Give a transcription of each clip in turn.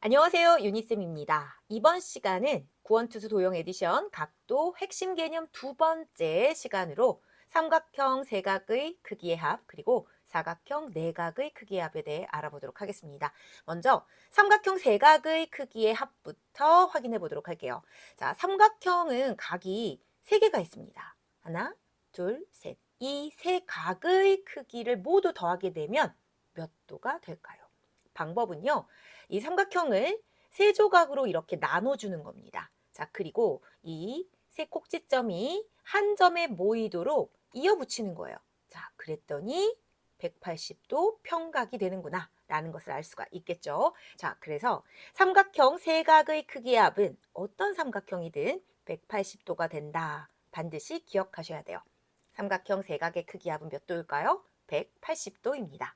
안녕하세요. 유니쌤입니다. 이번 시간은 구원투수 도형 에디션 각도 핵심 개념 두 번째 시간으로 삼각형 세각의 크기의 합 그리고 사각형 내각의 크기의 합에 대해 알아보도록 하겠습니다. 먼저 삼각형 세각의 크기의 합부터 확인해 보도록 할게요. 자, 삼각형은 각이 세 개가 있습니다. 하나, 둘, 셋. 이 세 각의 크기를 모두 더하게 되면 몇 도가 될까요? 방법은요. 이 삼각형을 세 조각으로 이렇게 나눠주는 겁니다. 자, 그리고 이 세 꼭지점이 한 점에 모이도록 이어붙이는 거예요. 자, 그랬더니 180도 평각이 되는구나. 라는 것을 알 수가 있겠죠. 자, 그래서 삼각형 세각의 크기의 합은 어떤 삼각형이든 180도가 된다. 반드시 기억하셔야 돼요. 삼각형 세각의 크기 합은 몇 도일까요? 180도입니다.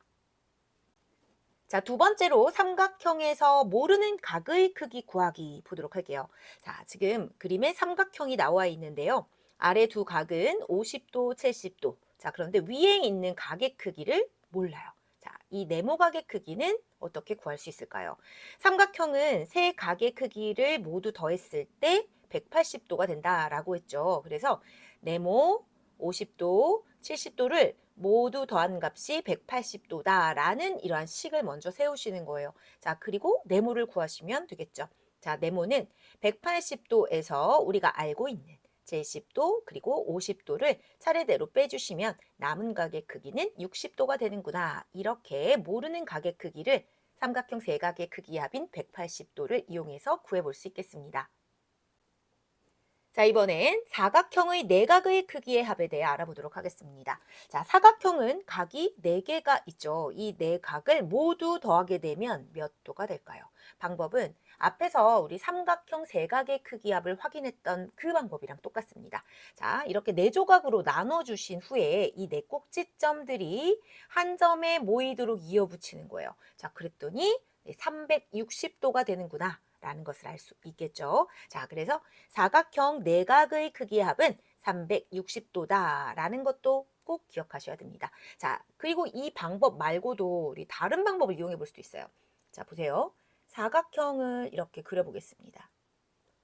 자, 두 번째로 삼각형에서 모르는 각의 크기 구하기 보도록 할게요. 자, 지금 그림에 삼각형이 나와 있는데요. 아래 두 각은 50도, 70도. 자, 그런데 위에 있는 각의 크기를 몰라요. 자, 이 네모각의 크기는 어떻게 구할 수 있을까요? 삼각형은 세 각의 크기를 모두 더했을 때 180도가 된다라고 했죠. 그래서 네모 50도, 70도를 모두 더한 값이 180도다라는 이러한 식을 먼저 세우시는 거예요. 자, 그리고 네모를 구하시면 되겠죠. 자, 네모는 180도에서 우리가 알고 있는 70도 그리고 50도를 차례대로 빼주시면 남은 각의 크기는 60도가 되는구나. 이렇게 모르는 각의 크기를 삼각형 세 각의 크기 합인 180도를 이용해서 구해볼 수 있겠습니다. 자, 이번엔 사각형의 내각의 크기의 합에 대해 알아보도록 하겠습니다. 자, 사각형은 각이 4개가 있죠. 이네 각을 모두 더하게 되면 몇 도가 될까요? 방법은 앞에서 우리 삼각형 세각의 크기 합을 확인했던 그 방법이랑 똑같습니다. 자, 이렇게 네 조각으로 나눠 주신 후에 이 네 꼭지점들이 한 점에 모이도록 이어붙이는 거예요. 자, 그랬더니 360도가 되는구나. 라는 것을 알 수 있겠죠. 자, 그래서 사각형 내각의 크기의 합은 360도다 라는 것도 꼭 기억하셔야 됩니다. 자, 그리고 이 방법 말고도 우리 다른 방법을 이용해 볼 수도 있어요. 자, 보세요. 사각형을 이렇게 그려보겠습니다.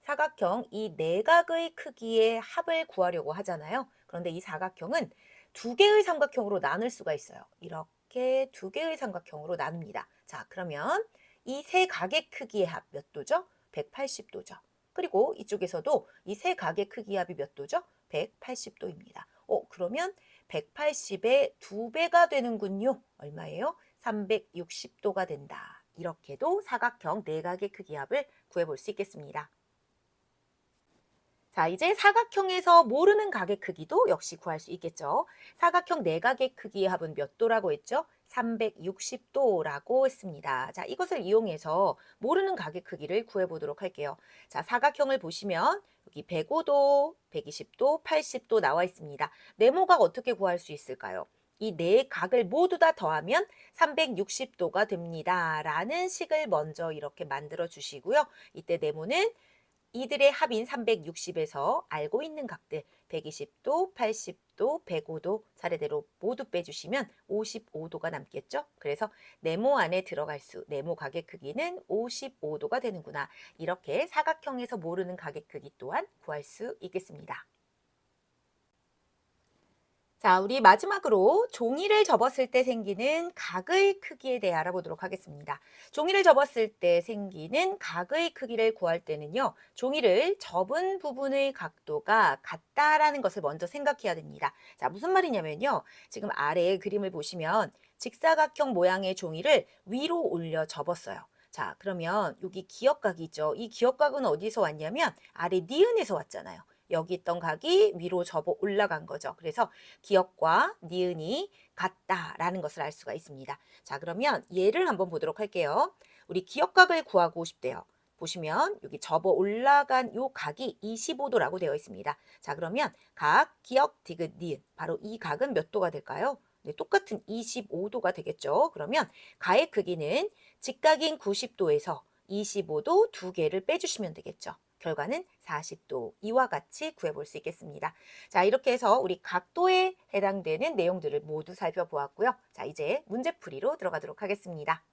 사각형 이 내각의 크기의 합을 구하려고 하잖아요. 그런데 이 사각형은 두 개의 삼각형으로 나눌 수가 있어요. 이렇게 두 개의 삼각형으로 나눕니다. 자, 그러면 이 세 각의 크기의 합 몇 도죠? 180도죠. 그리고 이쪽에서도 이 세 각의 크기 합이 몇 도죠? 180도입니다. 어, 그러면 180의 두 배가 되는군요. 얼마예요? 360도가 된다. 이렇게도 사각형 내각의 크기 합을 구해볼 수 있겠습니다. 자, 이제 사각형에서 모르는 각의 크기도 역시 구할 수 있겠죠. 사각형 내각의 크기의 합은 몇 도라고 했죠? 360도라고 했습니다. 자, 이것을 이용해서 모르는 각의 크기를 구해보도록 할게요. 자, 사각형을 보시면 여기 105도, 120도, 80도 나와 있습니다. 네모각 어떻게 구할 수 있을까요? 이 네 각을 모두 다 더하면 360도가 됩니다. 라는 식을 먼저 이렇게 만들어 주시고요. 이때 네모는 이들의 합인 360에서 알고 있는 각들 120도, 80도, 105도 차례대로 모두 빼주시면 55도가 남겠죠. 그래서 네모 안에 들어갈 수, 네모 각의 크기는 55도가 되는구나. 이렇게 사각형에서 모르는 각의 크기 또한 구할 수 있겠습니다. 자, 우리 마지막으로 종이를 접었을 때 생기는 각의 크기에 대해 알아보도록 하겠습니다. 종이를 접었을 때 생기는 각의 크기를 구할 때는요, 종이를 접은 부분의 각도가 같다라는 것을 먼저 생각해야 됩니다. 자, 무슨 말이냐면요. 지금 아래에 그림을 보시면 직사각형 모양의 종이를 위로 올려 접었어요. 자, 그러면 여기 기역각이 있죠. 이 기역각은 어디서 왔냐면 아래 니은에서 왔잖아요. 여기 있던 각이 위로 접어 올라간 거죠. 그래서 기역과 니은이 같다라는 것을 알 수가 있습니다. 자, 그러면 예를 한번 보도록 할게요. 우리 기역각을 구하고 싶대요. 보시면 여기 접어 올라간 요 각이 25도라고 되어 있습니다. 자, 그러면 각, 기역, 디귿, 니은. 바로 이 각은 몇 도가 될까요? 네, 똑같은 25도가 되겠죠. 그러면 가의 크기는 직각인 90도에서 25도 두 개를 빼주시면 되겠죠. 결과는 40도 이와 같이 구해볼 수 있겠습니다. 자 이렇게 해서 우리 각도에 해당되는 내용들을 모두 살펴보았고요. 자 이제 문제풀이로 들어가도록 하겠습니다.